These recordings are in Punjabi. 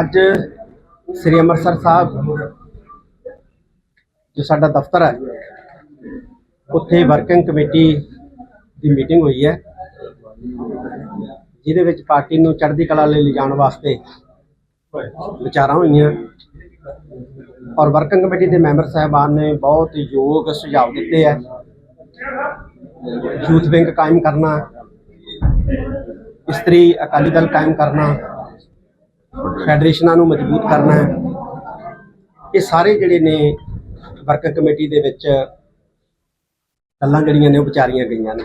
ਅੱਜ ਸ੍ਰੀ ਅੰਮ੍ਰਿਤਸਰ ਸਾਹਿਬ, ਜੋ ਸਾਡਾ ਦਫ਼ਤਰ ਹੈ, ਉੱਥੇ ਵਰਕਿੰਗ ਕਮੇਟੀ ਦੀ ਮੀਟਿੰਗ ਹੋਈ ਹੈ, ਜਿਹਦੇ ਵਿੱਚ ਪਾਰਟੀ ਨੂੰ ਚੜ੍ਹਦੀ ਕਲਾ ਲਈ ਲਿਜਾਣ ਵਾਸਤੇ ਵਿਚਾਰਾਂ ਹੋਈਆਂ। ਔਰ ਵਰਕਿੰਗ ਕਮੇਟੀ ਦੇ ਮੈਂਬਰ ਸਾਹਿਬਾਨ ਨੇ ਬਹੁਤ ਯੋਗ ਸੁਝਾਅ ਦਿੱਤੇ ਹੈ। ਯੂਥ ਵਿੰਗ ਕਾਇਮ ਕਰਨਾ, ਇਸਤਰੀ ਅਕਾਲੀ ਦਲ ਕਾਇਮ ਕਰਨਾ ਫੈਡਰੇਸ਼ਨਾਂ ਨੂੰ ਮਜ਼ਬੂਤ ਕਰਨਾ ਹੈ। ਇਹ ਸਾਰੇ ਜਿਹੜੇ ਨੇ ਵਰਕਿੰਗ ਕਮੇਟੀ ਦੇ ਵਿੱਚ ਗੱਲਾਂ ਜਿਹੜੀਆਂ ਨੇ ਉਹ ਵਿਚਾਰੀਆਂ ਗਈਆਂ ਨੇ।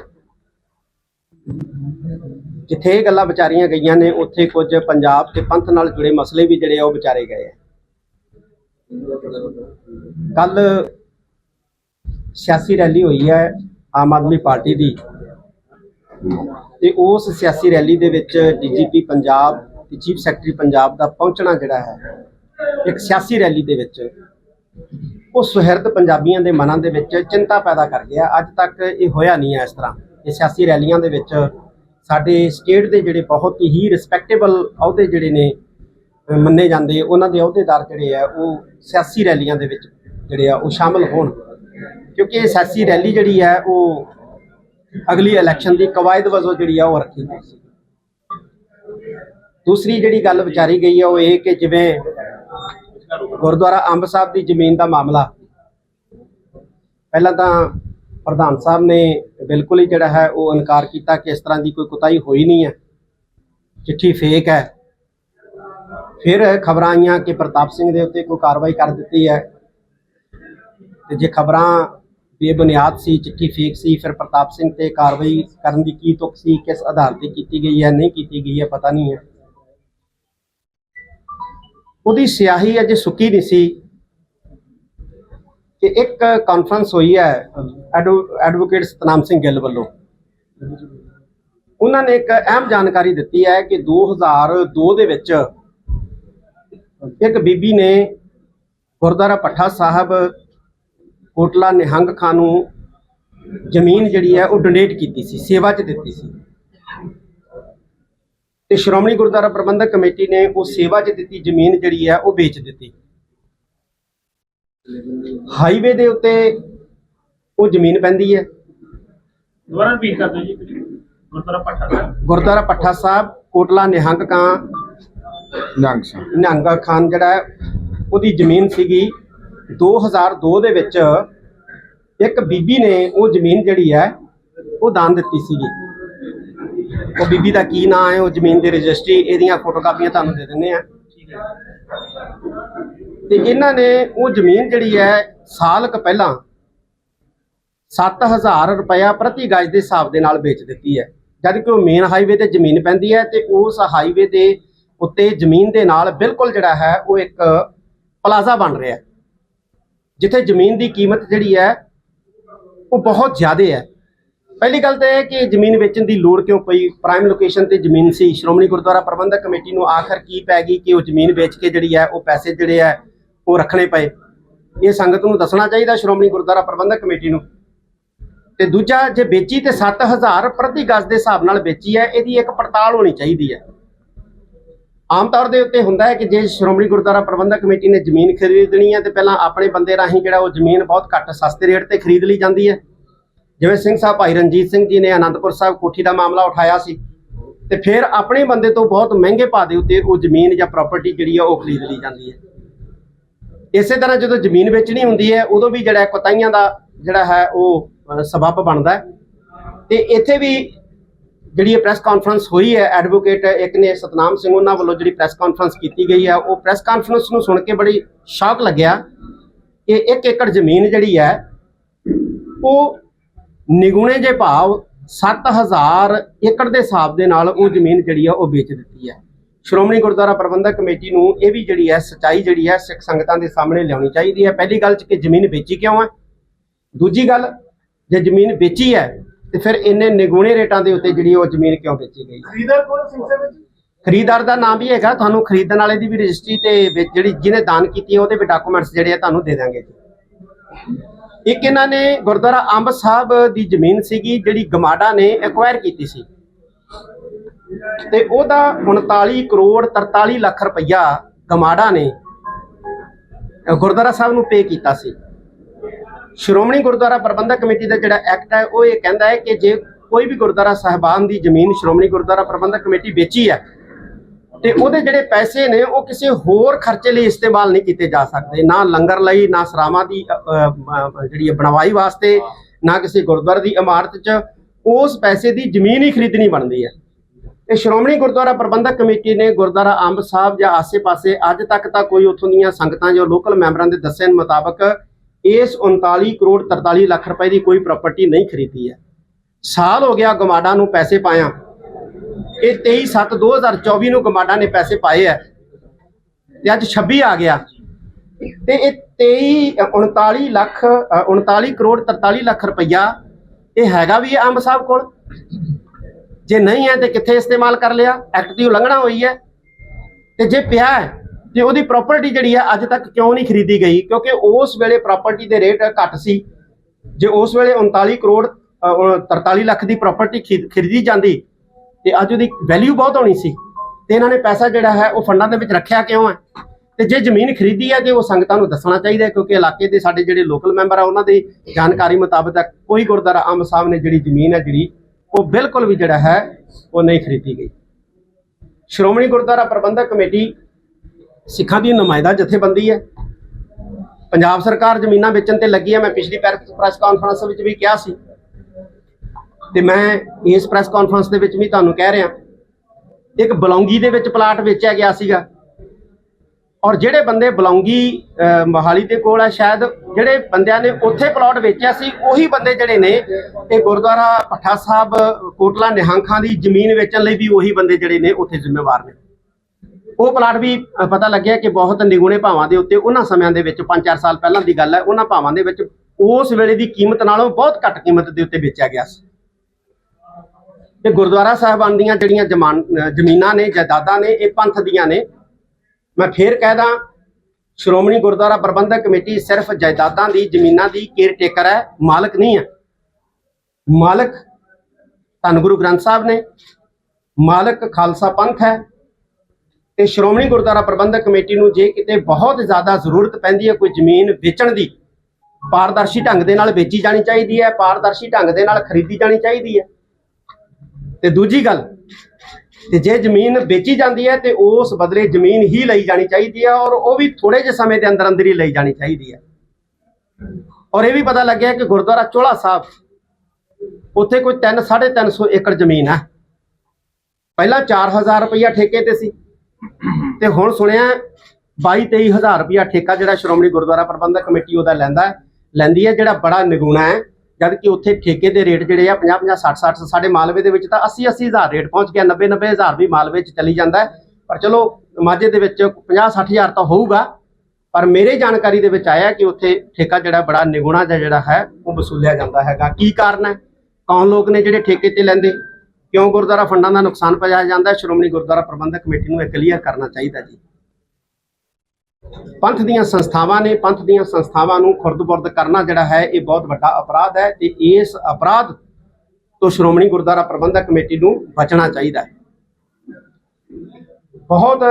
ਜਿੱਥੇ ਇਹ ਗੱਲਾਂ ਵਿਚਾਰੀਆਂ ਗਈਆਂ ਨੇ, ਉੱਥੇ ਕੁਝ ਪੰਜਾਬ ਤੇ ਪੰਥ ਨਾਲ ਜੁੜੇ ਮਸਲੇ ਵੀ ਜਿਹੜੇ ਆ ਉਹ ਵਿਚਾਰੇ ਗਏ ਆ। ਕੱਲ ਸਿਆਸੀ ਰੈਲੀ ਹੋਈ ਹੈ ਆਮ ਆਦਮੀ ਪਾਰਟੀ ਦੀ। ਤੇ ਉਸ ਸਿਆਸੀ ਰੈਲੀ ਦੇ ਵਿੱਚ ਡੀਜੀਪੀ ਪੰਜਾਬ ਤੇ ਚੀਫ ਸੈਕਟਰੀ ਪੰਜਾਬ ਦਾ ਪਹੁੰਚਣਾ ਜਿਹੜਾ ਹੈ, ਇੱਕ ਸਿਆਸੀ ਰੈਲੀ ਦੇ ਵਿੱਚ, ਉਹ ਸੁਹਿਰਦ ਪੰਜਾਬੀਆਂ ਦੇ ਮਨਾਂ ਦੇ ਵਿੱਚ ਚਿੰਤਾ ਪੈਦਾ ਕਰ ਗਿਆ। ਅੱਜ ਤੱਕ ਇਹ ਹੋਇਆ ਨਹੀਂ ਹੈ ਇਸ ਤਰ੍ਹਾਂ। ਇਹ ਸਿਆਸੀ ਰੈਲੀਆਂ ਦੇ ਵਿੱਚ ਸਾਡੇ ਸਟੇਟ ਦੇ ਜਿਹੜੇ ਬਹੁਤ ਹੀ ਰਿਸਪੈਕਟੇਬਲ ਅਹੁਦੇ ਜਿਹੜੇ ਨੇ ਮੰਨੇ ਜਾਂਦੇ, ਉਹਨਾਂ ਦੇ ਅਹੁਦੇਦਾਰ ਜਿਹੜੇ ਆ, ਉਹ ਸਿਆਸੀ ਰੈਲੀਆਂ ਦੇ ਵਿੱਚ ਜਿਹੜੇ ਆ, ਉਹ ਸ਼ਾਮਲ ਹੋਣ। ਕਿਉਂਕਿ ਇਹ ਸਿਆਸੀ ਰੈਲੀ ਜਿਹੜੀ ਹੈ, ਉਹ ਅਗਲੀ ਇਲੈਕਸ਼ਨ ਦੀ ਕਵਾਇਦ ਵਜੋਂ ਜਿਹੜੀ ਆ, ਉਹ ਰੱਖੀ ਗਈ ਸੀ। ਦੂਸਰੀ ਜਿਹੜੀ ਗੱਲ ਵਿਚਾਰੀ ਗਈ ਹੈ ਉਹ ਇਹ ਕਿ ਜਿਵੇਂ ਗੁਰਦੁਆਰਾ ਅੰਬ ਸਾਹਿਬ ਦੀ ਜ਼ਮੀਨ ਦਾ ਮਾਮਲਾ। ਪਹਿਲਾਂ ਤਾਂ ਪ੍ਰਧਾਨ ਸਾਹਿਬ ਨੇ ਬਿਲਕੁਲ ਹੀ ਜਿਹੜਾ ਹੈ ਉਹ ਇਨਕਾਰ ਕੀਤਾ ਕਿ ਇਸ ਤਰ੍ਹਾਂ ਦੀ ਕੋਈ ਕੁਤਾਈ ਹੋਈ ਨਹੀਂ ਹੈ। ਚਿੱਠੀ ਫੇਕ ਹੈ। ਫਿਰ ਖਬਰਾਂ ਆਈਆਂ ਕਿ ਪ੍ਰਤਾਪ ਸਿੰਘ ਦੇ ਉੱਤੇ ਕੋਈ ਕਾਰਵਾਈ ਕਰ ਦਿੱਤੀ ਹੈ। ਤੇ ਜੇ ਖਬਰਾਂ ਬੇਬੁਨਿਆਦ ਸੀ ਚਿੱਠੀ ਫੇਕ ਸੀ ਫਿਰ ਪ੍ਰਤਾਪ ਸਿੰਘ ਤੇ ਕਾਰਵਾਈ ਕਰਨ ਦੀ ਕੀ ਤੁਕ ਸੀ ਕਿਸ ਆਧਾਰ ਤੇ ਕੀਤੀ ਗਈ ਹੈ ਨਹੀਂ ਕੀਤੀ ਗਈ ਹੈ ਪਤਾ ਨਹੀਂ ਹੈ। ਉਹਦੀ ਸਿਆਹੀ ਅੱਜ ਸੁੱਕੀ ਨਹੀਂ ਸੀ। ਕਿ ਇੱਕ ਕਾਨਫਰੰਸ ਹੋਈ ਹੈ ਐਡਵੋ- ਐਡਵੋਕੇਟ ਸਤਨਾਮ ਸਿੰਘ ਗਿੱਲ ਵੱਲੋਂ। ਉਹਨਾਂ ਨੇ ਇੱਕ ਅਹਿਮ ਜਾਣਕਾਰੀ ਦਿੱਤੀ ਹੈ ਕਿ 2002 ਦੇ ਵਿੱਚ ਇੱਕ ਬੀਬੀ ਨੇ ਗੁਰਦੁਆਰਾ ਪੱਠਾ ਸਾਹਿਬ, ਕੋਟਲਾ ਨਿਹੰਗ ਖਾਨ ਨੂੰ ਜ਼ਮੀਨ ਜਿਹੜੀ ਹੈ ਉਹ ਡੋਨੇਟ ਕੀਤੀ ਸੀ, ਸੇਵਾ 'ਚ ਦਿੱਤੀ ਸੀ। ਤੇ ਸ਼੍ਰੋਮਣੀ ਗੁਰਦੁਆਰਾ ਪ੍ਰਬੰਧਕ ਕਮੇਟੀ ਨੇ ਉਹ ਸੇਵਾ 'ਚ ਦਿੱਤੀ ਜ਼ਮੀਨ ਜਿਹੜੀ ਹੈ ਉਹ ਵੇਚ ਦਿੱਤੀ। ਹਾਈਵੇ ਦੇ ਉੱਤੇ ਉਹ ਜ਼ਮੀਨ ਪੈਂਦੀ ਹੈ। ਦੁਬਾਰਾ ਰਿਪੀਟ ਕਰ ਦਿਓ ਜੀ। ਗੁਰਦੁਆਰਾ ਪੱਠਾ ਸਾਹਿਬ। ਗੁਰਦੁਆਰਾ ਪੱਠਾ ਸਾਹਿਬ ਕੋਟਲਾ ਨਿਹੰਗ ਕਾਂ। ਨੰਗ ਸਿੰਘ ਨਿਹੰਗ ਖਾਨ ਜਿਹੜਾ ਹੈ, ਉਹਦੀ ਜ਼ਮੀਨ ਸੀਗੀ 2002 ਦੇ ਵਿੱਚ ਇੱਕ ਬੀਬੀ ਨੇ ਉਹ ਜ਼ਮੀਨ ਜਿਹੜੀ ਹੈ ਉਹ ਦਾਨ ਦਿੱਤੀ ਸੀਗੀ। ਉਹ ਬੀਬੀ ਦਾ ਕੀ ਨਾਂ ਹੈ, ਉਹ ਜ਼ਮੀਨ ਦੀ ਰਜਿਸਟਰੀ, ਇਹਦੀਆਂ ਫੋਟੋਕਾਪੀਆਂ ਤੁਹਾਨੂੰ ਦੇ ਦਿੰਦੇ ਆ ਹੈ। ਤੇ ਇਹਨਾਂ ਨੇ ਉਹ ਜ਼ਮੀਨ ਜਿਹੜੀ ਹੈ, ਸਾਲ ਕੁ ਪਹਿਲਾਂ 7000 ਰੁਪਇਆ ਪ੍ਰਤੀ ਗਜ ਦੇ ਹਿਸਾਬ ਦੇ ਨਾਲ ਵੇਚ ਦਿੱਤੀ ਹੈ। ਜਦ ਕਿ ਉਹ ਮੇਨ ਹਾਈਵੇ ਤੇ ਜ਼ਮੀਨ ਪੈਂਦੀ ਹੈ ਤੇ ਉਸ ਹਾਈਵੇ ਦੇ ਉੱਤੇ ਜ਼ਮੀਨ ਦੇ ਨਾਲ ਬਿਲਕੁਲ ਜਿਹੜਾ ਹੈ, ਉਹ ਇੱਕ ਪਲਾਜ਼ਾ ਬਣ ਰਿਹਾ ਜਿੱਥੇ ਜ਼ਮੀਨ ਦੀ ਕੀਮਤ ਜਿਹੜੀ ਹੈ, ਉਹ ਬਹੁਤ ਜ਼ਿਆਦਾ ਹੈ। ਪਹਿਲੀ ਗੱਲ ਤਾਂ ਇਹ ਕਿ ਜ਼ਮੀਨ ਵੇਚਣ ਦੀ ਲੋੜ ਕਿਉਂ ਪਈ? ਪ੍ਰਾਈਮ ਲੋਕੇਸ਼ਨ ਤੇ ਜ਼ਮੀਨ ਸੀ। ਸ਼੍ਰੋਮਣੀ ਗੁਰਦੁਆਰਾ ਪ੍ਰਬੰਧਕ ਕਮੇਟੀ ਨੂੰ ਆਖਰ ਕੀ ਪੈ ਗਈ ਕਿ ਉਹ ਜ਼ਮੀਨ ਵੇਚ ਕੇ ਜਿਹੜੀ ਹੈ, ਉਹ ਪੈਸੇ ਜਿਹੜੇ ਹੈ, ਉਹ ਰੱਖਣੇ ਪਏ? ਇਹ ਸੰਗਤ ਨੂੰ ਦੱਸਣਾ ਚਾਹੀਦਾ ਸ਼੍ਰੋਮਣੀ ਗੁਰਦੁਆਰਾ ਪ੍ਰਬੰਧਕ ਕਮੇਟੀ ਨੂੰ। ਤੇ ਦੂਜਾ, ਜੇ ਵੇਚੀ ਤੇ 7000 ਪ੍ਰਤੀ ਗਜ਼ ਦੇ ਹਿਸਾਬ ਨਾਲ ਵੇਚੀ ਹੈ, ਇਹਦੀ ਇੱਕ ਪੜਤਾਲ ਹੋਣੀ ਚਾਹੀਦੀ ਹੈ। ਆਮ ਤੌਰ ਦੇ ਉੱਤੇ ਹੁੰਦਾ ਹੈ ਕਿ ਜੇ ਸ਼੍ਰੋਮਣੀ ਗੁਰਦੁਆਰਾ ਪ੍ਰਬੰਧਕ ਕਮੇਟੀ ਨੇ ਜ਼ਮੀਨ ਖਰੀਦਣੀ ਹੈ, ਤੇ ਪਹਿਲਾਂ ਆਪਣੇ ਬੰਦੇ ਰਾਹੀਂ ਜਿਹੜਾ ਉਹ ਜ਼ਮੀਨ ਬਹੁਤ ਘੱਟ ਸਸਤੇ ਰੇਟ ਤੇ ਖਰੀਦ ਲਈ ਜਾਂਦੀ ਹੈ। ਜਿਵੇਂ ਸਿੰਘ ਸਾਹਿਬ ਭਾਈ ਰਣਜੀਤ ਸਿੰਘ ਜੀ ਨੇ ਆਨੰਦਪੁਰ ਸਾਹਿਬ ਕੋਠੀ ਦਾ ਮਾਮਲਾ ਉਠਾਇਆ ਸੀ ਤੇ ਫਿਰ ਆਪਣੇ ਬੰਦੇ ਤੋਂ ਬਹੁਤ ਮਹਿੰਗੇ ਭਾਅ ਦੇ ਉੱਤੇ ਉਹ ਜ਼ਮੀਨ ਜਾਂ ਪ੍ਰਾਪਰਟੀ ਜਿਹੜੀ ਆ ਉਹ ਖਰੀਦ ਲਈ ਜਾਂਦੀ ਹੈ। ਇਸੇ ਤਰ੍ਹਾਂ ਜਦੋਂ ਜ਼ਮੀਨ ਵੇਚਣੀ ਹੁੰਦੀ ਹੈ ਉਦੋਂ ਵੀ ਜਿਹੜਾ ਕੁਤਾਈਆਂ ਦਾ ਜਿਹੜਾ ਹੈ ਉਹ ਅਹ, ਸਬੱਬ ਬਣਦਾ ਹੈ। ਤੇ ਇੱਥੇ ਵੀ ਜਿਹੜੀ ਇਹ ਪ੍ਰੈਸ ਕਾਨਫਰੰਸ ਹੋਈ ਹੈ ਐਡਵੋਕੇਟ ਇੱਕ ਨੇ ਸਤਨਾਮ ਸਿੰਘ ਉਹਨਾਂ ਵੱਲੋਂ ਜਿਹੜੀ ਪ੍ਰੈਸ ਕਾਨਫਰੰਸ ਕੀਤੀ ਗਈ ਹੈ ਉਹ ਪ੍ਰੈਸ ਕਾਨਫਰੰਸ ਨੂੰ ਸੁਣ ਕੇ ਬੜੀ ਸ਼ੌਕ ਲੱਗਿਆ ਕਿ ਇੱਕ ਏਕੜ ਜ਼ਮੀਨ ਜਿਹੜੀ ਹੈ ਉਹ ਨਿਗੁਣੇ ਜੇ ਭਾਵ 7000 ਏਕੜ ਦੇ ਹਿਸਾਬ ਦੇ ਨਾਲ ਉਹ ਜ਼ਮੀਨ ਜਿਹੜੀ ਆ ਉਹ ਵੇਚ ਦਿੱਤੀ ਹੈ। ਸ਼੍ਰੋਮਣੀ ਗੁਰਦੁਆਰਾ ਪ੍ਰਬੰਧਕ ਕਮੇਟੀ ਨੂੰ ਇਹ ਵੀ ਜਿਹੜੀ ਹੈ ਸਚਾਈ ਜਿਹੜੀ ਹੈ ਸਿੱਖ ਸੰਗਤਾਂ ਦੇ ਸਾਹਮਣੇ ਲਿਆਉਣੀ ਚਾਹੀਦੀ ਹੈ। ਪਹਿਲੀ ਗੱਲ ਚ ਕਿ ਜ਼ਮੀਨ ਵੇਚੀ ਕਿਉਂ ਹੈ? ਦੂਜੀ ਗੱਲ ਜੇ ਜ਼ਮੀਨ ਵੇਚੀ ਹੈ ਤੇ ਫਿਰ ਇੰਨੇ ਨਿਗੁਣੇ ਰੇਟਾਂ ਦੇ ਉੱਤੇ ਜਿਹੜੀ ਉਹ ਜ਼ਮੀਨ ਕਿਉਂ ਵੇਚੀ ਗਈ? ਖਰੀਦਦਾਰ ਕੋਲ ਸਾਹਿਬ ਜੀ? ਖਰੀਦਦਾਰ ਦਾ ਨਾਮ ਵੀ ਹੈਗਾ ਤੁਹਾਨੂੰ ਖਰੀਦਣ ਵਾਲੇ ਦੀ ਵੀ ਰਜਿਸਟਰੀ ਤੇ ਵਿੱਚ ਜਿਹੜੀ ਜਿਹਨੇ ਦਾਨ ਕੀਤੀ ਉਹਦੇ ਵੀ ਡਾਕੂਮੈਂਟਸ ਜਿਹੜੇ ਆ ਤੁਹਾਨੂੰ ਦੇ ਦਾਂਗੇ ਜੀ। ਇੱਕ ਇਹਨਾਂ ਨੇ ਗੁਰਦੁਆਰਾ ਅੰਬ ਸਾਹਿਬ ਦੀ ਜ਼ਮੀਨ ਸੀਗੀ, ਜਿਹੜੀ ਗਮਾਡਾ ਨੇ ਐਕਵਾਇਰ ਕੀਤੀ ਸੀ। ਤੇ ਉਹਦਾ 39 ਕਰੋੜ 43 ਲੱਖ ਰੁਪਈਆ ਗਮਾੜਾ ਨੇ ਗੁਰਦੁਆਰਾ ਸਾਹਿਬ ਨੂੰ ਪੇ ਕੀਤਾ ਸੀ। ਸ਼੍ਰੋਮਣੀ ਗੁਰਦੁਆਰਾ ਪ੍ਰਬੰਧਕ ਕਮੇਟੀ ਦਾ ਜਿਹੜਾ ਐਕਟ ਹੈ, ਉਹ ਇਹ ਕਹਿੰਦਾ ਹੈ ਕਿ ਜੇ ਕੋਈ ਵੀ ਗੁਰਦੁਆਰਾ ਸਾਹਿਬਾਨ ਦੀ ਜ਼ਮੀਨ ਸ਼੍ਰੋਮਣੀ ਗੁਰਦੁਆਰਾ ਪ੍ਰਬੰਧਕ ਕਮੇਟੀ ਵੇਚੀ ਹੈ ਤੇ ਉਹਦੇ ਜਿਹੜੇ ਪੈਸੇ ਨੇ, ਉਹ ਕਿਸੇ ਹੋਰ ਖਰਚੇ ਲਈ ਇਸਤੇਮਾਲ ਨਹੀਂ ਕੀਤੇ ਜਾ ਸਕਦੇ। ਨਾ ਲੰਗਰ ਲਈ, ਨਾ ਸਰਾਵਾਂ ਦੀ ਜਿਹੜੀ ਬਣਵਾਈ ਵਾਸਤੇ, ਨਾ ਕਿਸੇ ਗੁਰਦੁਆਰੇ ਦੀ ਇਮਾਰਤ 'ਚ। ਉਸ ਪੈਸੇ ਦੀ ਜ਼ਮੀਨ ਹੀ ਖਰੀਦਣੀ ਬਣਦੀ ਹੈ। ਇਹ ਸ਼੍ਰੋਮਣੀ ਗੁਰਦੁਆਰਾ ਪ੍ਰਬੰਧਕ ਕਮੇਟੀ ਨੇ ਗੁਰਦੁਆਰਾ ਅੰਬ ਸਾਹਿਬ ਜਾਂ ਆਸੇ-ਪਾਸੇ ਅੱਜ ਤੱਕ ਤਾਂ ਕੋਈ ਉਥੋਂ ਦੀਆਂ ਸੰਗਤਾਂ ਜਾਂ ਲੋਕਲ ਮੈਂਬਰਾਂ ਦੇ ਦੱਸਣ ਮੁਤਾਬਕ ਇਸ 39 ਕਰੋੜ 43 ਲੱਖ ਰੁਪਏ ਦੀ ਕੋਈ ਪ੍ਰਾਪਰਟੀ ਨਹੀਂ ਖਰੀਦੀ ਹੈ। ਸਾਲ ਹੋ ਗਿਆ ਗਮਾਡਾ ਨੂੰ ਪੈਸੇ ਪਾਇਆ। ਇਹ 23 7 2024 ਨੂੰ ਗਮਾਡਾ ਨੇ ਪੈਸੇ ਪਾਏ ਹੈ ਤੇ ਅੱਜ 26 ਆ ਗਿਆ। ਤੇ ਇਹ 23 ਅ, 39 ਲੱਖ ਅ, 39 ਕਰੋੜ 43 ਲੱਖ ਰੁਪਈਆ ਇਹ ਹੈਗਾ ਵੀ ਹੈ ਅੰਬ ਸਾਹਿਬ ਕੋਲ? ਜੇ ਨਹੀਂ ਹੈ ਤੇ ਕਿੱਥੇ ਇਸਤੇਮਾਲ ਕਰ ਲਿਆ? ਐਕਟ ਦੀ ਉਲੰਘਣਾ ਹੋਈ ਹੈ। ਤੇ ਜੇ ਪਿਆ ਹੈ ਤੇ ਉਹਦੀ ਪ੍ਰਾਪਰਟੀ ਜਿਹੜੀ ਹੈ ਅੱਜ ਤੱਕ ਕਿਉਂ ਨਹੀਂ ਖਰੀਦੀ ਗਈ? ਕਿਉਂਕਿ ਉਸ ਵੇਲੇ ਪ੍ਰਾਪਰਟੀ ਦੇ ਰੇਟ ਘੱਟ ਸੀ। ਜੇ ਉਸ ਵੇਲੇ 39 ਕਰੋੜ ਅ, 43 ਲੱਖ ਦੀ ਪ੍ਰਾਪਰਟੀ ਖਰੀਦੀ ਜਾਂਦੀ ਤੇ ਅੱਜ ਉਹਦੀ ਵੈਲਿਊ ਬਹੁਤ ਹੋਣੀ ਸੀ ਤੇ ਇਹਨਾਂ ਨੇ ਪੈਸਾ ਜਿਹੜਾ ਹੈ ਉਹ ਫੰਡਾਂ ਦੇ ਵਿੱਚ ਰੱਖਿਆ ਕਿਉਂ ਹੈ? ਤੇ ਜੇ ਜ਼ਮੀਨ ਖਰੀਦੀ ਹੈ ਤੇ ਉਹ ਸੰਗਤਾਂ ਨੂੰ ਦੱਸਣਾ ਚਾਹੀਦਾ ਕਿਉਂਕਿ ਇਲਾਕੇ ਦੇ ਸਾਡੇ ਜਿਹੜੇ ਲੋਕਲ ਮੈਂਬਰ ਆ, ਉਹਨਾਂ ਦੀ ਜਾਣਕਾਰੀ ਮੁਤਾਬਕ ਕੋਈ ਗੁਰਦੁਆਰਾ ਅੰਬ ਸਾਹਿਬ ਨੇ ਜਿਹੜੀ ਜ਼ਮੀਨ ਹੈ ਜਿਹੜੀ, ਉਹ ਬਿਲਕੁਲ ਵੀ ਜਿਹੜਾ ਹੈ ਉਹ ਨਹੀਂ ਖਰੀਦੀ ਗਈ। ਸ਼੍ਰੋਮਣੀ ਗੁਰਦੁਆਰਾ ਪ੍ਰਬੰਧਕ ਕਮੇਟੀ ਸਿੱਖਾਂ ਦੀ ਨੁਮਾਇੰਦਾ ਜਥੇਬੰਦੀ ਹੈ। ਪੰਜਾਬ ਸਰਕਾਰ ਜ਼ਮੀਨਾਂ ਵੇਚਣ ਤੇ ਲੱਗੀ ਹੈ। ਮੈਂ ਪਿਛਲੀ ਪ੍ਰੈਸ ਕਾਨਫਰੰਸ ਵਿੱਚ ਵੀ ਕਿਹਾ ਸੀ ਤੇ ਮੈਂ ਇਸ ਪ੍ਰੈਸ ਕਾਨਫਰੰਸ ਦੇ ਵਿੱਚ ਵੀ ਤੁਹਾਨੂੰ ਕਹਿ ਰਿਹਾ। ਇੱਕ ਬਲੌਂਗੀ ਦੇ ਵਿੱਚ ਪਲਾਟ ਵੇਚਿਆ ਗਿਆ ਸੀਗਾ। ਔਰ ਜਿਹੜੇ ਬੰਦੇ ਬਲੌਂਗੀ ਮੋਹਾਲੀ ਦੇ ਕੋਲ ਆ, ਸ਼ਾਇਦ ਜਿਹੜੇ ਬੰਦਿਆਂ ਨੇ ਉੱਥੇ ਪਲਾਟ ਵੇਚਿਆ ਸੀ, ਉਹੀ ਬੰਦੇ ਜਿਹੜੇ ਨੇ, ਇਹ ਗੁਰਦੁਆਰਾ ਭੱਠਾ ਸਾਹਿਬ, ਕੋਟਲਾ ਨਿਹੰਖਾਂ ਦੀ ਜ਼ਮੀਨ ਵੇਚਣ ਲਈ ਵੀ ਉਹੀ ਬੰਦੇ ਜਿਹੜੇ ਨੇ ਉੱਥੇ ਜ਼ਿੰਮੇਵਾਰ ਨੇ। ਉਹ ਪਲਾਟ ਵੀ ਪਤਾ ਲੱਗਿਆ ਕਿ ਬਹੁਤ ਨਿਗੁਣੇ ਭਾਵਾਂ ਦੇ ਉੱਤੇ ਉਹਨਾਂ ਸਮਿਆਂ ਦੇ ਵਿੱਚ 5-4 ਸਾਲ ਪਹਿਲਾਂ ਦੀ ਗੱਲ ਹੈ, ਉਹਨਾਂ ਭਾਵਾਂ ਦੇ ਵਿੱਚ ਉਸ ਵੇਲੇ ਦੀ ਕੀਮਤ ਨਾਲੋਂ ਬਹੁਤ ਘੱਟ ਕੀਮਤ ਦੇ ਉੱਤੇ ਵੇਚਿਆ ਗਿਆ ਸੀ। ਤੇ ਗੁਰਦੁਆਰਾ ਸਾਹਿਬਾਨ ਦੀਆਂ ਜਿਹੜੀਆਂ ਜਮਾਨ ਜ਼ਮੀਨਾਂ ਨੇ ਜਾਇਦਾਦਾਂ ਨੇ, ਇਹ ਪੰਥ ਦੀਆਂ ਨੇ। ਮੈਂ ਫੇਰ ਕਹਿ ਦਾਂ, ਸ਼੍ਰੋਮਣੀ ਗੁਰਦੁਆਰਾ ਪ੍ਰਬੰਧਕ ਕਮੇਟੀ ਸਿਰਫ ਜਾਇਦਾਦਾਂ ਦੀ, ਜ਼ਮੀਨਾਂ ਦੀ ਕੇਅਰ ਟੇਕਰ ਹੈ, ਮਾਲਕ ਨਹੀਂ ਹੈ। ਮਾਲਕ ਧੰਨ ਗੁਰੂ ਗ੍ਰੰਥ ਸਾਹਿਬ ਨੇ, ਮਾਲਕ ਖਾਲਸਾ ਪੰਥ ਹੈ। ਤੇ ਸ਼੍ਰੋਮਣੀ ਗੁਰਦੁਆਰਾ ਪ੍ਰਬੰਧਕ ਕਮੇਟੀ ਨੂੰ ਜੇ ਕਿਤੇ ਬਹੁਤ ਜ਼ਿਆਦਾ ਜ਼ਰੂਰਤ ਪੈਂਦੀ ਹੈ ਕੋਈ ਜ਼ਮੀਨ ਵੇਚਣ ਦੀ, ਪਾਰਦਰਸ਼ੀ ਢੰਗ ਦੇ ਨਾਲ ਵੇਚੀ ਜਾਣੀ ਚਾਹੀਦੀ ਹੈ, ਪਾਰਦਰਸ਼ੀ ਢੰਗ ਦੇ ਨਾਲ ਖਰੀਦੀ ਜਾਣੀ ਚਾਹੀਦੀ ਹੈ। ਤੇ ਦੂਜੀ ਗੱਲ, ਤੇ ਜੇ ਜ਼ਮੀਨ ਵੇਚੀ ਜਾਂਦੀ ਹੈ ਤੇ ਉਸ ਬਦਲੇ ਜ਼ਮੀਨ ਹੀ ਲਈ ਜਾਣੀ ਚਾਹੀਦੀ ਹੈ ਔਰ ਉਹ ਵੀ ਥੋੜੇ ਜਿਹੇ ਸਮੇਂ ਦੇ ਅੰਦਰ ਅੰਦਰ ਹੀ ਲਈ ਜਾਣੀ ਚਾਹੀਦੀ ਹੈ। ਔਰ ਇਹ ਵੀ ਪਤਾ ਲੱਗਿਆ ਕਿ ਗੁਰਦੁਆਰਾ ਚੋਲਾ ਸਾਹਿਬ, ਉੱਥੇ ਕੋਈ 3 350 ਏਕੜ ਜ਼ਮੀਨ ਹੈ। ਪਹਿਲਾਂ 4000 ਰੁਪਇਆ ਠੇਕੇ ਤੇ ਸੀ। ਤੇ ਹੁਣ ਸੁਣਿਆ 22 23000 ਰੁਪਇਆ ਠੇਕਾ ਜਿਹੜਾ ਸ਼੍ਰੋਮਣੀ ਗੁਰਦੁਆਰਾ ਪ੍ਰਬੰਧਕ ਕਮੇਟੀ ਉਹਦਾ ਲੈਂਦਾ ਲੈਂਦੀ ਹੈ, ਜਿਹੜਾ ਬੜਾ ਨਿਗੂਣਾ ਹੈ। ਜਦ ਕਿ ਉੱਥੇ ਠੇਕੇ ਦੇ ਰੇਟ ਜਿਹੜੇ ਆ 50 50 60 60 ਸਾਡੇ ਮਾਲਵੇ ਦੇ ਵਿੱਚ ਤਾਂ 80 80000 ਰੇਟ ਪਹੁੰਚ ਗਿਆ 90 90000 ਵੀ ਮਾਲਵੇ 'ਚ ਚਲੀ ਜਾਂਦਾ ਹੈ। ਪਰ ਚਲੋ ਮਾਝੇ ਦੇ ਵਿੱਚ 50 60000 ਤਾਂ ਹੋਊਗਾ। ਪਰ ਮੇਰੇ ਜਾਣਕਾਰੀ ਦੇ ਵਿੱਚ ਆਇਆ ਕਿ ਉੱਥੇ ਠੇਕਾ ਜਿਹੜਾ ਬੜਾ ਨਿਗੁਣਾ ਜਿਹਾ ਜਿਹੜਾ ਹੈ, ਉਹ ਵਸੂਲਿਆ ਜਾਂਦਾ ਹੈਗਾ। ਕੀ ਕਾਰਨ ਹੈ? ਕੌਣ ਲੋਕ ਨੇ ਜਿਹੜੇ ਠੇਕੇ ਤੇ ਲੈਂਦੇ? ਕਿਉਂ ਗੁਰਦੁਆਰਾ ਫੰਡਾਂ ਦਾ ਨੁਕਸਾਨ ਪਹੁੰਚਾਇਆ ਜਾਂਦਾ ਹੈ? ਸ਼੍ਰੋਮਣੀ ਗੁਰਦੁਆਰਾ ਪ੍ਰਬੰਧਕ ਕਮੇਟੀ ਨੂੰ ਇਹ ਕਲੀਅਰ ਕਰਨਾ ਚਾਹੀਦਾ ਜੀ। ਪੰਥ ਦੀਆਂ ਸੰਸਥਾਵਾਂ ਨੇ ਪੰਥ ਦੀਆਂ ਸੰਸਥਾਵਾਂ ਨੂੰ ਖੁਰਦ-ਬੁਰਦ ਕਰਨਾ ਜਿਹੜਾ ਹੈ ਇਹ ਬਹੁਤ ਵੱਡਾ ਅਪਰਾਧ ਹੈ ਤੇ ਇਸ ਅਪਰਾਧ ਤੋਂ ਸ਼੍ਰੋਮਣੀ ਗੁਰਦੁਆਰਾ ਪ੍ਰਬੰਧਕ ਕਮੇਟੀ ਨੂੰ ਬਚਣਾ ਚਾਹੀਦਾ ਹੈ। ਬਹੁਤ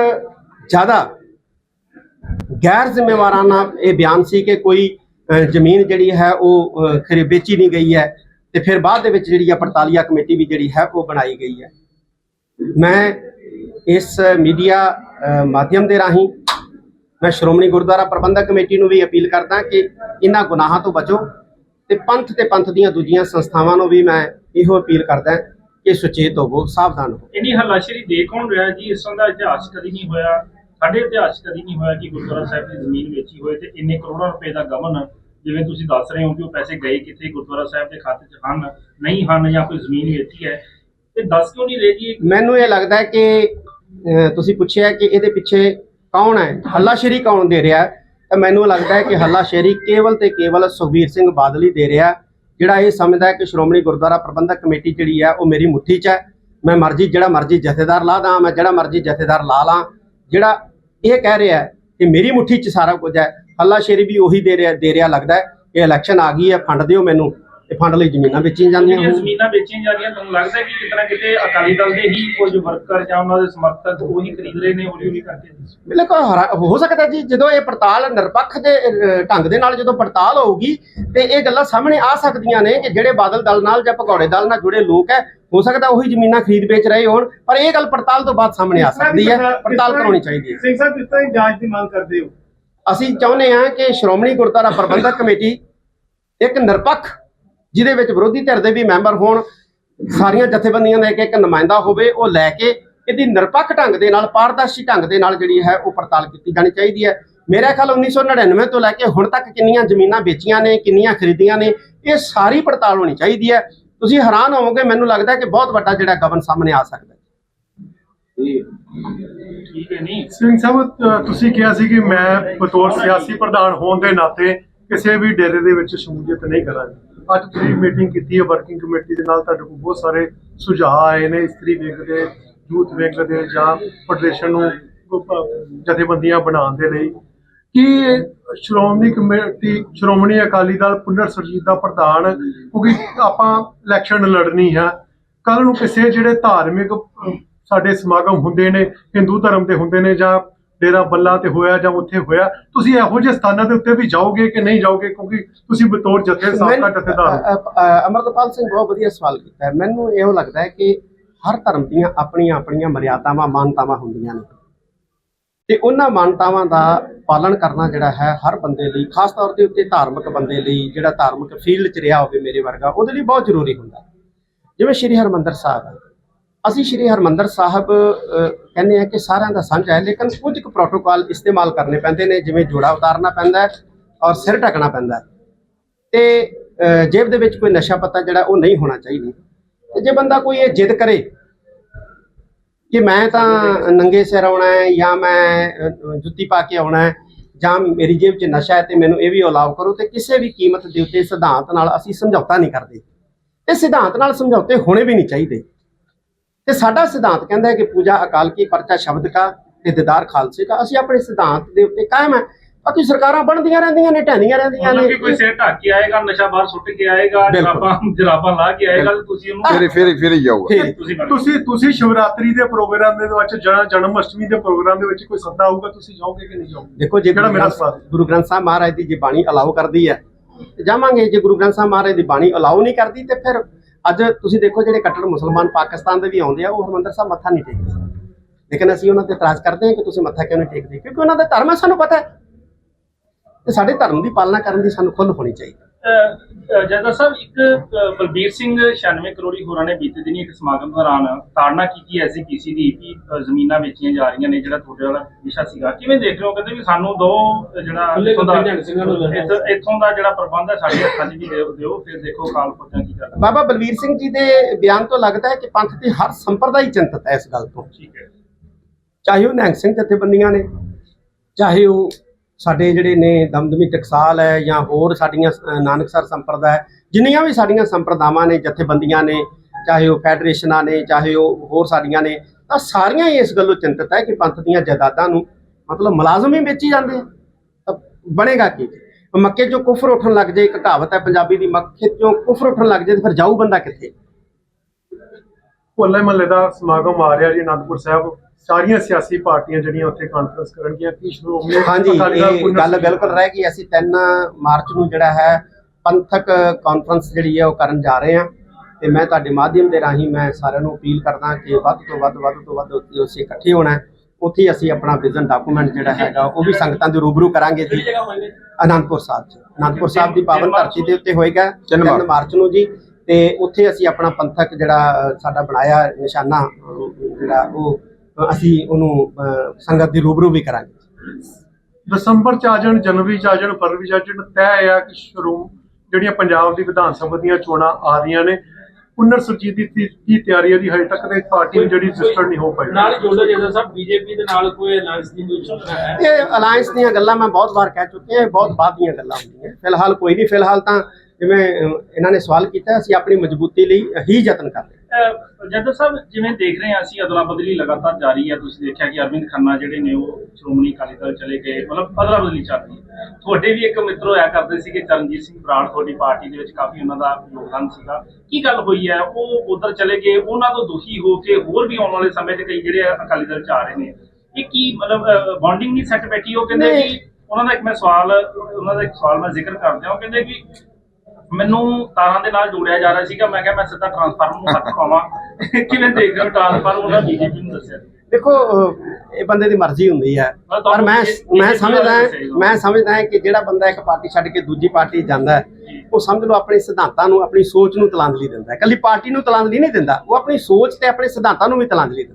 ਜ਼ਿਆਦਾ ਗੈਰ ਜ਼ਿੰਮੇਵਾਰਾਨਾ ਇਹ ਬਿਆਨ ਸੀ ਕਿ ਕੋਈ ਜ਼ਮੀਨ ਜਿਹੜੀ ਹੈ ਉਹ ਅ, ਵੇਚੀ ਨਹੀਂ ਗਈ ਹੈ ਤੇ ਫਿਰ ਬਾਅਦ ਦੇ ਵਿੱਚ ਜਿਹੜੀ ਆ ਪੜਤਾਲੀਆ ਕਮੇਟੀ ਵੀ ਜਿਹੜੀ ਹੈ ਉਹ ਬਣਾਈ ਗਈ ਹੈ। ਮੈਂ ਇਸ ਮੀਡੀਆ ਮਾਧਿਅਮ ਦੇ ਰਾਹੀਂ ਮੈਂ ਸ਼੍ਰੋਮਣੀ ਗੁਰਦੁਆਰਾ ਪ੍ਰਬੰਧਕ ਕਮੇਟੀ ਨੂੰ ਵੀ ਅਪੀਲ ਕਰਦਾ ਕਿ ਇਹਨਾਂ ਗੁਨਾਹਾਂ ਤੋਂ ਬਚੋ ਤੇ ਪੰਥ ਤੇ ਪੰਥ ਦੀਆਂ ਦੂਜੀਆਂ ਸੰਸਥਾਵਾਂ ਨੂੰ ਵੀ ਮੈਂ ਇਹੋ ਅਪੀਲ ਕਰਦਾ ਕਿ ਸੁਚੇਤ ਹੋਵੋ ਸਾਵਧਾਨ ਹੋ ਇੰਨੀ ਹਲਾਸ਼ੇਰੀ ਦੇ ਕੌਣ ਰਿਹਾ ਜੀ? ਇਸ ਦਾ ਇਤਿਹਾਸ ਕਦੀ ਨਹੀਂ ਹੋਇਆ। ਸਾਡੇ ਇਤਿਹਾਸ ਕਦੀ ਨਹੀਂ ਹੋਇਆ ਕਿ ਗੁਰਦੁਆਰਾ ਸਾਹਿਬ ਦੀ ਜ਼ਮੀਨ ਵੇਚੀ ਹੋਏ ਤੇ ਇੰਨੇ ਕਰੋੜਾਂ ਰੁਪਏ ਦਾ ਗਮਨ ਜਿਵੇਂ ਤੁਸੀਂ ਦੱਸ ਰਹੇ ਹੋ ਕਿ ਉਹ ਪੈਸੇ ਗਏ ਕਿੱਥੇ ਗੁਰਦੁਆਰਾ ਸਾਹਿਬ ਦੇ ਖਾਤੇ 'ਚ ਹਨ ਨਹੀਂ ਹਨ ਜਾਂ ਕੋਈ ਜ਼ਮੀਨ ਵੇਚੀ ਹੈ। ਤੇ ਦੱਸ ਕਿਉਂ ਨਹੀਂ ਰਹੇ ਜੀ? ਮੈਨੂੰ ਇਹ ਲੱਗਦਾ ਹੈ ਕਿ ਤੁਸੀਂ ਪੁੱਛਿਆ ਕਿ ਇਹਦੇ ਪਿੱਛੇ ਕੌਣ ਹੈ? ਹੱਲਾਸ਼ੇਰੀ ਕੌਣ ਦੇ ਰਿਹਾ ਹੈ? ਤਾਂ ਮੈਨੂੰ ਲੱਗਦਾ ਹੈ ਕਿ ਹੱਲਾਸ਼ੇਰੀ ਕੇਵਲ ਤੇ ਕੇਵਲ ਸੁਖਬੀਰ ਸਿੰਘ ਬਾਦਲ ਹੀ ਦੇ ਰਿਹਾ ਜਿਹੜਾ ਇਹ ਸਮਝਦਾ ਹੈ ਕਿ ਸ਼੍ਰੋਮਣੀ ਗੁਰਦੁਆਰਾ ਪ੍ਰਬੰਧਕ ਕਮੇਟੀ ਜਿਹੜੀ ਹੈ ਉਹ ਮੇਰੀ ਮੁੱਠੀ 'ਚ ਹੈ। ਮੈਂ ਮਰਜ਼ੀ, ਜਿਹੜਾ ਮਰਜ਼ੀ ਜਥੇਦਾਰ ਲਾ ਦਾਂ, ਮੈਂ ਜਿਹੜਾ ਮਰਜ਼ੀ ਜਥੇਦਾਰ ਲਾ ਲਾਂ। ਜਿਹੜਾ ਇਹ ਕਹਿ ਰਿਹਾ ਕਿ ਮੇਰੀ ਮੁੱਠੀ 'ਚ ਸਾਰਾ ਕੁਝ ਹੈ, ਹੱਲਾਸ਼ੇਰੀ ਵੀ ਉਹੀ ਦੇ ਰਿਹਾ ਦੇ ਰਿਹਾ ਲੱਗਦਾ ਹੈ ਕਿ ਇਲੈਕਸ਼ਨ ਆ ਗਈ ਹੈ, ਫੰਡ ਦਿਓ ਮੈਨੂੰ। ਤੇ ਫੰਡ ਲਈ ਜ਼ਮੀਨਾਂ ਵੇਚੀਆਂ ਜਾਂਦੀਆਂ ਜਿਹੜੀਆਂ ਹੋਣ। ਜ਼ਮੀਨਾਂ ਵੇਚੀਆਂ ਜਾ ਰਹੀਆਂ ਤੁਹਾਨੂੰ ਲੱਗਦਾ ਹੈ ਕਿ ਕਿਤੇ ਨਾ ਕਿਤੇ ਅਕਾਲੀ ਦਲ ਦੇ ਹੀ ਕੁਝ ਵਰਕਰ ਜਾਂ ਉਹਨਾਂ ਦੇ ਸਮਰਥਕ ਉਹੀ ਖਰੀਦ ਰਹੇ ਨੇ ਹੌਲੀ ਹੌਲੀ ਕਰਕੇ ਬਿਲਕੁਲ ਹਰਾ- ਹੋ ਸਕਦਾ ਜੀ ਜਦੋਂ ਇਹ ਪੜਤਾਲ ਨਿਰਪੱਖ ਦੇ ਅਹ, ਢੰਗ ਦੇ ਨਾਲ ਜਦੋਂ ਪੜਤਾਲ ਹੋਊਗੀ ਤੇ ਇਹ ਗੱਲਾਂ ਸਾਹਮਣੇ ਆ ਸਕਦੀਆਂ ਨੇ ਕਿ ਜਿਹੜੇ ਬਾਦਲ ਦਲ ਨਾਲ ਜਾਂ ਭਗੌੜੇ ਦਲ ਨਾਲ ਜੁੜੇ ਲੋਕ ਹੈ ਹੋ ਸਕਦਾ ਉਹੀ ਜ਼ਮੀਨਾਂ ਖਰੀਦ ਵੇਚ ਰਹੇ ਹੋਣ ਪਰ ਇਹ ਗੱਲ ਪੜਤਾਲ ਤੋਂ ਬਾਅਦ ਸਾਹਮਣੇ ਆ ਸਕਦੀ ਹੈ ਪੜਤਾਲ ਕਰਾਉਣੀ ਚਾਹੀਦੀ ਹੈ। ਸਿੰਘ ਸਾਹਿਬ ਕਿਸ ਤਰ੍ਹਾਂ ਦੀ ਜਾਂਚ ਦੀ ਮੰਗ ਕਰਦੇ ਹੋ? ਅਸੀਂ ਚਾਹੁੰਦੇ ਹਾਂ ਕਿ ਸ਼੍ਰੋਮਣੀ ਗੁਰਦੁਆਰਾ ਪ੍ਰਬੰਧਕ ਕਮੇਟੀ ਇੱਕ ਨਿਰਪੱਖ ਜਿਹਦੇ ਵਿੱਚ ਵਿਰੋਧੀ ਧਿਰ ਦੇ ਵੀ ਮੈਂਬਰ ਹੋਣ ਸਾਰੀਆਂ ਜਥੇਬੰਦੀਆਂ ਦਾ ਇੱਕ ਇੱਕ ਨੁਮਾਇੰਦਾ ਹੋਵੇ ਉਹ ਲੈ ਕੇ ਇਹਦੀ ਨਿਰਪੱਖ ਢੰਗ ਦੇ ਨਾਲ ਪਾਰਦਰਸ਼ੀ ਢੰਗ ਦੇ ਨਾਲ ਜਿਹੜੀ ਹੈ ਉਹ ਪੜਤਾਲ ਕੀਤੀ ਜਾਣੀ ਚਾਹੀਦੀ ਹੈ। ਮੇਰਾ ਖਿਆਲ 1999 ਤੋਂ ਲੈ ਕੇ ਹੁਣ ਤੱਕ ਕਿੰਨੀਆਂ ਜ਼ਮੀਨਾਂ ਵੇਚੀਆਂ ਨੇ ਕਿੰਨੀਆਂ ਖਰੀਦੀਆਂ ਨੇ ਇਹ ਸਾਰੀ ਪੜਤਾਲ ਹੋਣੀ ਚਾਹੀਦੀ ਹੈ। ਤੁਸੀਂ ਹੈਰਾਨ ਹੋਵੋਗੇ ਮੈਨੂੰ ਲੱਗਦਾ ਕਿ ਬਹੁਤ ਵੱਡਾ ਜਿਹੜਾ ਗਬਨ ਸਾਹਮਣੇ ਆ ਸਕਦਾ ਹੈ। ਠੀਕ ਹੈ ਨਹੀਂ ਸਿੰਘ ਸਾਹਿਬ ਤੁਸੀਂ ਕਿਹਾ ਸੀ ਕਿ ਮੈਂ ਬਤੌਰ ਸਿਆਸੀ ਪ੍ਰਧਾਨ ਹੋਣ ਦੇ ਨਾਤੇ ਕਿਸੇ ਵੀ ਡੇਰੇ ਦੇ ਵਿੱਚ ਸ਼ਮੂਲੀਅਤ ਨਹੀਂ ਕਰਾਂਗਾ। ਅੱਜ ਤੁਸੀਂ ਮੀਟਿੰਗ ਕੀਤੀ ਹੈ ਵਰਕਿੰਗ ਕਮੇਟੀ ਦੇ ਨਾਲ ਤੁਹਾਡੇ ਕੋਲ ਬਹੁਤ ਸਾਰੇ ਸੁਝਾਅ ਆਏ ਨੇ, ਇਸਤਰੀ ਵਿੰਗ ਦੇ, ਯੂਥ ਵਿੰਗ ਦੇ ਜਾਂ ਫੈਡਰੇਸ਼ਨ ਨੂੰ ਜਥੇਬੰਦੀਆਂ ਬਣਾਉਣ ਦੇ ਲਈ ਕਿ ਸ਼੍ਰੋਮਣੀ ਕਮੇਟੀ, ਸ਼੍ਰੋਮਣੀ ਅਕਾਲੀ ਦਲ ਪੁਨਰ ਸੁਰਜੀਤ ਦਾ ਪ੍ਰਧਾਨ, ਕਿਉਂਕਿ ਆਪਾਂ ਇਲੈਕਸ਼ਨ ਲੜਨੀ ਹੈ ਕੱਲ ਨੂੰ ਕਿਸੇ ਜਿਹੜੇ ਧਾਰਮਿਕ ਸਾਡੇ ਸਮਾਗਮ ਹੁੰਦੇ ਨੇ, ਹਿੰਦੂ ਧਰਮ ਦੇ ਹੁੰਦੇ ਨੇ ਜਾਂ ਡੇਰਾ ਬੱਲਾ ਤੇ ਹੋਇਆ ਜਾਂ ਉੱਥੇ ਹੋਇਆ ਤੁਸੀਂ ਇਹੋ ਜਿਹੇ ਸਥਾਨਾਂ ਦੇ ਉੱਤੇ ਵੀ ਜਾਓਗੇ ਕਿ ਨਹੀਂ ਜਾਓਗੇ? ਕਿਉਂਕਿ ਤੁਸੀਂ ਬਤੌਰ ਜਥੇ ਸਾਬਕਾ ਜਥੇਦਾਰ ਅਮਰਤਪਾਲ ਸਿੰਘ ਬਹੁਤ ਵਧੀਆ ਸਵਾਲ ਕੀਤਾ ਮੈਨੂੰ ਇਹੋ ਲੱਗਦਾ ਹੈ ਕਿ ਹਰ ਧਰਮ ਦੀਆਂ ਆਪਣੀਆਂ ਆਪਣੀਆਂ ਮਰਿਆਦਾਵਾਂ ਮਾਨਤਾਵਾਂ ਹੁੰਦੀਆਂ ਨੇ। ਤੇ ਉਹਨਾਂ ਮਾਨਤਾਵਾਂ ਦਾ ਪਾਲਣ ਕਰਨਾ ਜਿਹੜਾ ਹੈ ਹਰ ਬੰਦੇ ਲਈ ਖਾਸ ਤੌਰ ਤੇ ਉੱਤੇ ਧਾਰਮਿਕ ਬੰਦੇ ਲਈ ਜਿਹੜਾ ਧਾਰਮਿਕ ਫੀਲਡ 'ਚ ਰਿਹਾ ਹੋਵੇ ਮੇਰੇ ਵਰਗਾ ਉਹਦੇ ਲਈ ਬਹੁਤ ਜ਼ਰੂਰੀ ਹੁੰਦਾ। ਜਿਵੇਂ ਸ਼੍ਰੀ ਹਰਮੰਦਰ ਸਾਹਿਬ ਹੈ। ਅਸੀਂ ਸ਼੍ਰੀ ਹਰਮੰਦਰ ਸਾਹਿਬ ਕਹਿੰਦੇ ਆ ਕਿ ਸਾਰਿਆਂ ਦਾ ਸਾਂਝਾ ਹੈ, ਲੇਕਿਨ ਕੁਝ ਕੁ ਪ੍ਰੋਟੋਕਾਲ ਇਸਤੇਮਾਲ ਕਰਨੇ ਪੈਂਦੇ ਨੇ, ਜਿਵੇਂ ਜੋੜਾ ਉਤਾਰਨਾ ਪੈਂਦਾ ਹੈ ਔਰ ਸਿਰ ਢੱਕਣਾ ਪੈਂਦਾ ਹੈ। ਤੇ ਜੇਬ ਦੇ ਵਿੱਚ ਕੋਈ ਨਸ਼ਾ ਪੱਤਾ ਜਿਹੜਾ ਉਹ ਨਹੀਂ ਹੋਣਾ ਚਾਹੀਦਾ। ਤੇ ਜੇ ਬੰਦਾ ਕੋਈ ਇਹ ਜਿੱਦ ਕਰੇ ਕਿ ਮੈਂ ਤਾਂ ਨੰਗੇ ਸਿਰ ਆਉਣਾ ਹੈ ਜਾਂ ਮੈਂ ਜੁੱਤੀ ਪਾ ਕੇ ਆਉਣਾ ਹੈ ਜਾਂ ਮੇਰੀ ਜੇਬ 'ਚ ਨਸ਼ਾ ਹੈ ਤੇ ਮੈਨੂੰ ਇਹ ਵੀ ਅਲਾਉ ਕਰੋ, ਤੇ ਕਿਸੇ ਵੀ ਕੀਮਤ ਦੇ ਉੱਤੇ ਸਿਧਾਂਤ ਨਾਲ ਅਸੀਂ ਸਮਝੌਤਾ ਨਹੀਂ ਕਰਦੇ। ਤੇ ਸਿਧਾਂਤ ਨਾਲ ਸਮਝੌਤੇ ਹੋਣੇ ਵੀ ਨਹੀਂ ਚਾਹੀਦੇ। ਤੇ ਸਾਡਾ ਸਿਧਾਂਤ ਕਹਿੰਦਾ ਹੈ ਕਿ ਪੂਜਾ ਅਕਾਲ ਕੀ ਪਰਚਾ ਸ਼ਬਦ ਕਾ ਤੇ ਦਿਦਾਰ ਖਾਲਸੇ ਕਾ। ਅਸੀਂ ਆਪਣੇ ਸਿਧਾਂਤ ਦੇ ਉੱਤੇ ਕਾਇਮ ਹੈ। ਬਾਕੀ ਸਰਕਾਰਾਂ ਬਣਦੀਆਂ ਰਹਿੰਦੀਆਂ ਨੇ ਢਹਿੰਦੀਆਂ ਰਹਿੰਦੀਆਂ ਨੇ। ਕੋਈ ਸਿਰ ਢੱਕ ਕੇ ਆਏਗਾ ਨਸ਼ਾ ਬਾਹਰ ਸੁੱਟ ਕੇ ਆਏਗਾ। ਜਰਾਬਾਂ ਜਰਾਬਾਂ ਲਾ ਕੇ ਆਏਗਾ ਤੇ ਤੁਸੀਂ ਉਹਨੂੰ ਫਿਰ ਫਿਰ ਫਿਰ ਹੀ ਜਾਊਗਾ। ਤੁਸੀਂ ਤੁਸੀਂ ਸ਼ਿਵਰਾਤਰੀ ਦੇ ਪ੍ਰੋਗਰਾਮ ਦੇ ਵਿੱਚ ਜਨਮ ਅਸ਼ਟਮੀ ਦੇ ਪ੍ਰੋਗਰਾਮ ਦੇ ਵਿੱਚ ਕੋਈ ਸੱਦਾ ਆਊਗਾ ਤੁਸੀਂ ਜਾਓਗੇ ਕਿ ਨਹੀਂ ਜਾਓਗੇ? ਦੇਖੋ ਜੇ ਜਿਹੜਾ ਗੁਰੂ ਮੇਰਾ ਗ੍ਰੰਥ- ਸਵਾਲ। ਗੁਰੂ ਗ੍ਰੰਥ ਸਾਹਿਬ ਮਹਾਰਾਜ ਦੀ ਜੇ ਬਾਣੀ ਅਲਾਉ ਕਰਦੀ ਹੈ ਤੇ ਜਾਵਾਂਗੇ। ਜੇ ਗੁਰੂ ਗ੍ਰੰਥ ਸਾਹਿਬ ਮਹਾਰਾਜ ਦੀ ਬਾਣੀ ਅਲਾਉ ਨਹੀਂ ਕਰਦੀ ਤੇ ਫਿਰ ਅੱਜ ਤੁਸੀਂ ਦੇਖੋ ਜਿਹੜੇ ਕੱਟੜ ਮੁਸਲਮਾਨ ਪਾਕਿਸਤਾਨ ਦੇ ਵੀ ਆਉਂਦੇ ਆ, ਉਹ ਹਰਮੰਦਰ ਸਾਹਿਬ ਮੱਥਾ ਨਹੀਂ ਟੇਕਦੇ। ਲੇਕਿਨ ਅਸੀਂ ਉਹਨਾਂ ਤੇ ਇਤਰਾਜ਼ ਕਰਦੇ ਹਾਂ ਕਿ ਤੁਸੀਂ ਮੱਥਾ ਕਿਉਂ ਨਹੀਂ ਟੇਕਦੇ? ਕਿਉਂਕਿ ਉਹਨਾਂ ਦਾ ਧਰਮ ਹੈ ਸਾਨੂੰ ਪਤਾ ਹੈ। ਤੇ ਸਾਡੇ ਧਰਮ ਦੀ ਪਾਲਣਾ ਕਰਨ ਦੀ ਸਾਨੂੰ ਖੁੱਲ੍ਹ ਹੋਣੀ ਚਾਹੀਦੀ। ਜਦਾ ਸਾਹਿਬ ਇੱਕ ਬਲਬੀਰ ਸਿੰਘ 96 ਕਰੋੜੀ ਹੋਰਾਂ ਨੇ ਬੀਤੇ ਦਿਨੀ ਇੱਕ ਸਮਾਗਮ ਦੌਰਾਨ ਤਾੜਨਾ ਕੀਤੀ ਐਸੀ ਕਿਸੇ ਦੀ ਕਿ ਜ਼ਮੀਨਾਂ ਵੇਚੀਆਂ ਜਾ ਰਹੀਆਂ ਨੇ ਜਿਹੜਾ ਤੁਹਾਡੇ ਵਾਲਾ ਵਿਸ਼ਾ ਸੀਗਾ। ਕਿਵੇਂ ਦੇਖ ਰਹੇ ਹੋ? ਕਹਿੰਦੇ ਵੀ ਸਾਨੂੰ ਦੋ ਜਿਹੜਾ ਇੱਥੋਂ ਦਾ ਜਿਹੜਾ ਪ੍ਰਬੰਧ ਹੈ ਸਾਡੇ ਹੱਥਾਂ 'ਚ ਵੀ ਦਿਓ ਦਿਓ, ਫਿਰ ਦੇਖੋ ਕਾਲ ਪੁੱਤਾਂ ਕੀ ਕਰਦਾ ਬਾਬਾ ਬਲਵੀਰ ਸਿੰਘ ਜੀ ਦੇ ਬਿਆਨ ਤੋਂ ਲੱਗਦਾ ਹੈ ਕਿ ਪੰਥ ਦੀ ਹਰ ਸੰਪਰਦਾ ਹੀ ਚਿੰਤਤ ਹੈ ਇਸ ਗੱਲ ਤੋਂ। ਠੀਕ ਹੈ। ਚਾਹੇ ਉਹ ਨਿਹੰਗ ਸਿੰਘ ਜਥੇਬੰਦੀਆਂ ਨੇ ਚਾਹੇ ਉਹ ਸਾਡੇ ਜਿਹੜੇ ਨੇ ਦਮਦਮੀ ਟਕਸਾਲ ਹੈ ਜਾਂ ਹੋਰ ਸਾਡੀਆਂ ਅ, ਨਾਨਕਸਰ ਸੰਪਰਦਾ ਹੈ ਜਿੰਨੀਆਂ ਵੀ ਸਾਡੀਆਂ ਸੰਪਰਦਾਵਾਂ ਨੇ ਜਥੇਬੰਦੀਆਂ ਨੇ ਚਾਹੇ ਉਹ ਫੈਡਰੇਸ਼ਨਾਂ ਨੇ ਚਾਹੇ ਉਹ ਹੋਰ ਸਾਡੀਆਂ ਨੇ ਤਾਂ ਸਾਰੀਆਂ ਇਸ ਗੱਲੋਂ ਚਿੰਤਤ ਹੈ ਕਿ ਪੰਥ ਦੀਆਂ ਜਾਇਦਾਦਾਂ ਨੂੰ ਮਤਲਬ ਮੁਲਾਜ਼ਮ ਹੀ ਵੇਚੀ ਜਾਂਦੇ ਤਾਂ ਬਣੇਗਾ ਕੀ? ਮੱਕੇ ਚੋਂ ਕੁਫਰ ਉੱਠਣ ਲੱਗ ਜਾਏ ਇੱਕ ਕਹਾਵਤ ਹੈ ਪੰਜਾਬੀ ਦੀ ਮੱਕੇ ਚੋਂ ਕੁਫਰ ਉੱਠਣ ਲੱਗ ਜਾਏ ਤੇ ਫਿਰ ਜਾਊ ਬੰਦਾ ਕਿੱਥੇ? ਹੋਲੇ ਮਹੱਲੇ ਦਾ ਸਮਾਗਮ ਆ ਰਿਹਾ ਜੀ ਅਨੰਦਪੁਰ ਸਾਹਿਬ। ਸਾਰੀਆਂ ਸਿਆਸੀ ਪਾਰਟੀਆਂ ਜਿਹੜੀਆਂ ਉੱਥੇ ਕਾਨਫਰੰਸ ਕਰਨਗੀਆਂ ਕੀ ਸ਼੍ਰੋਮਣੀ ਹਾਂਜੀ ਅਕਾਲੀ ਦਲ ਇਹ ਗੱਲ ਬਿਲਕੁਲ ਰਹਿ ਗਈ। ਅਸੀਂ 3 ਮਾਰਚ ਨੂੰ ਜਿਹੜਾ ਹੈ ਪੰਥਕ ਕਾਨਫਰੰਸ ਜਿਹੜੀ ਹੈ ਉਹ ਕਰਨ ਜਾ ਰਹੇ ਹਾਂ। ਤੇ ਮੈਂ ਤੁਹਾਡੇ ਮਾਧਿਅਮ ਦੇ ਰਾਹੀਂ ਮੈਂ ਸਾਰਿਆਂ ਨੂੰ ਅਪੀਲ ਕਰਦਾ ਕਿ ਵੱਧ ਤੋਂ ਵੱਧ ਵੱਧ ਤੋਂ ਵੱਧ ਉੱਥੇ ਇਕੱਠੇ ਹੋਣਾ ਹੈ। ਉੱਥੇ ਅਸੀਂ ਆਪਣਾ ਵਿਜ਼ਨ ਡਾਕੂਮੈਂਟ ਜਿਹੜਾ ਹੈਗਾ ਉਹ ਵੀ ਸੰਗਤਾਂ ਦੇ ਰੂਬਰੂ ਕਰਾਂਗੇ ਜੀ। ਅਨੰਦਪੁਰ ਸਾਹਿਬ 'ਚ। ਅਨੰਦਪੁਰ ਸਾਹਿਬ ਦੀ ਪਾਵਨ ਧਰਤੀ ਦੇ ਉੱਤੇ ਹੋਏਗਾ ਤਿੰਨ 3 ਮਾਰਚ। ਨੂੰ ਜੀ। ਤੇ ਉੱਥੇ ਅਸੀਂ ਆਪਣਾ ਪੰਥਕ ਜਿਹੜਾ ਸਾਡਾ ਬਣਾਇਆ ਨਿਸ਼ਾਨਾ ਜਿਹੜਾ ਉਹ ਅਸੀਂ ਉਹਨੂੰ ਸੰਗਤ ਦੀ ਰੂਬਰੂ ਵੀ ਕਰਾਂਗੇ। ਦਸੰਬਰ ਚ ਆ ਜਾਣ ਜਨਵਰੀ ਚ ਆ ਜਾਣ ਫਰਵਰੀ ਚ ਆ ਜਾਣ ਤੈਅ ਆ ਕਿ ਸ਼ੁਰੂ ਜਿਹੜੀਆਂ ਪੰਜਾਬ ਦੀ ਵਿਧਾਨ ਸਭਾ ਦੀਆਂ ਚੋਣਾਂ ਆ ਰਹੀਆਂ ਨੇ ਪੁਨਰ ਸੁਰਜੀਤ ਦੀ ਕੀ ਤਿਆਰੀ ਹੈ ਦੀ ਹਜੇ ਤੱਕ ਤੇ ਪਾਰਟੀ ਜਿਹੜੀ ਰਜਿਸਟਰ ਨਹੀਂ ਹੋ ਪਾਈ। ਨਾਲ ਜੋੜਦਾ ਜੇਸਾ ਸਾਹਿਬ ਬੀਜੇਪੀ ਦੇ ਨਾਲ ਕੋਈ ਅਲਾਈਅੰਸ ਦੀ ਕੋਈ ਹੈ? ਇਹ ਅਲਾਈਅੰਸ ਦੀਆਂ ਗੱਲਾਂ ਮੈਂ ਬਹੁਤ ਵਾਰ ਕਹਿ ਚੁੱਕੇ ਹਾਂ ਇਹ ਬਹੁਤ ਬਾਅਦ ਦੀਆਂ ਗੱਲਾਂ ਹੁੰਦੀਆਂ। ਫਿਲਹਾਲ ਕੋਈ ਨਹੀਂ ਫਿਲਹਾਲ ਤਾਂ ਜਿਵੇਂ ਇਹਨਾਂ ਨੇ ਸਵਾਲ ਕੀਤਾ ਅਸੀਂ ਆਪਣੀ ਮਜ਼ਬੂਤੀ ਲਈ ਹੀ ਯਤਨ ਕਰ ਹਾਂ ਜੱਜ ਸਾਹਿਬ ਜਿਵੇਂ ਦੇਖ ਰਹੇ ਹਾਂ ਅਸੀਂ ਅਦਲਾ ਬਦਲੀ ਲਗਾਤਾਰ ਜਾਰੀ ਹੈ। ਤੁਸੀਂ ਦੇਖਿਆ ਕਿ ਅਰਵਿੰਦ ਖੰਨਾ ਜਿਹੜੇ ਨੇ ਉਹ ਸ਼੍ਰੋਮਣੀ ਅਕਾਲੀ ਦਲ ਚਲੇ ਗਏ ਮਤਲਬ ਅਦਲਾ ਬਦਲੀ ਚੱਲ ਰਹੀ ਹੈ। ਤੁਹਾਡੇ ਵੀ ਇੱਕ ਮਿੱਤਰ ਹੋਇਆ ਕਰਦੇ ਸੀ ਕਿ ਚਰਨਜੀਤ ਸਿੰਘ ਬਰਾੜ ਤੁਹਾਡੀ ਪਾਰਟੀ ਦੇ ਵਿੱਚ ਕਾਫੀ ਉਹਨਾਂ ਦਾ ਯੋਗਦਾਨ ਸੀਗਾ। ਕੀ ਗੱਲ ਹੋਈ ਹੈ? ਉਹ ਉਧਰ ਚਲੇ ਗਏ ਉਹਨਾਂ ਤੋਂ ਦੁਖੀ ਹੋ ਕੇ ਹੋਰ ਵੀ ਆਉਣ ਵਾਲੇ ਸਮੇਂ 'ਚ ਕਈ ਜਿਹੜੇ ਅਕਾਲੀ ਦਲ ਚ ਆ ਰਹੇ ਨੇ। ਇਹ ਕੀ ਮਤਲਬ ਬੌਂਡਿੰਗ ਨਹੀਂ ਸੈੱਟ ਬੈਠੀ? ਉਹ ਕਹਿੰਦੇ। ਕਿ ਉਹਨਾਂ ਦਾ ਇੱਕ ਮੈਂ ਸਵਾਲ ਉਹਨਾਂ ਦਾ ਇੱਕ ਸਵਾਲ ਮੈਂ ਜ਼ਿਕਰ ਕਰਦਿਆਂ ਉਹ ਕਹਿੰਦੇ ਕਿ ਮੈਨੂੰ ਤਾਰਾਂ ਦੇ ਨਾਲ ਜੋੜਿਆ ਜਾ ਰਿਹਾ ਸੀਗਾ ਮੈਂ ਕਿਹਾ ਮੈਂ ਸਿੱਧਾ ਟਰਾਂਸਫਾਰਮਰ ਨੂੰ ਹੱਥ ਪਾਵਾਂ। ਕਿਵੇਂ ਦੇਖ ਰਹੇ ਟਰਾਂਸਫਾਰਮਰ ਉਹਨਾਂ ਬੀਜੇਪੀ ਨੂੰ ਦੱਸਿਆ? ਦੇਖੋ ਇਹ ਬੰਦੇ ਦੀ ਮਰਜ਼ੀ ਹੁੰਦੀ ਹੈ। ਪਰ ਮੈਂ ਮੈਂ ਸਮਝਦਾ ਮੈਂ ਸਮਝਦਾ ਹਾਂ ਕਿ ਜਿਹੜਾ ਬੰਦਾ ਇੱਕ ਪਾਰਟੀ ਛੱਡ ਕੇ ਦੂਜੀ ਪਾਰਟੀ ਜਾਂਦਾ ਉਹ ਸਮਝ ਲਓ ਆਪਣੇ ਸਿਧਾਂਤਾਂ ਨੂੰ ਆਪਣੀ ਸੋਚ ਨੂੰ ਤਲਾਂਜਲੀ ਦਿੰਦਾ ਹੈ। ਕੱਲੀ ਪਾਰਟੀ ਨੂੰ ਤਲਾਂਜਲੀ ਨਹੀਂ ਦਿੰਦਾ ਉਹ ਆਪਣੀ ਸੋਚ ਤੇ ਆਪਣੇ ਸਿਧਾਂਤਾਂ ਨੂੰ ਵੀ ਤਲਾਂਜਲੀ ਦਿੰਦਾ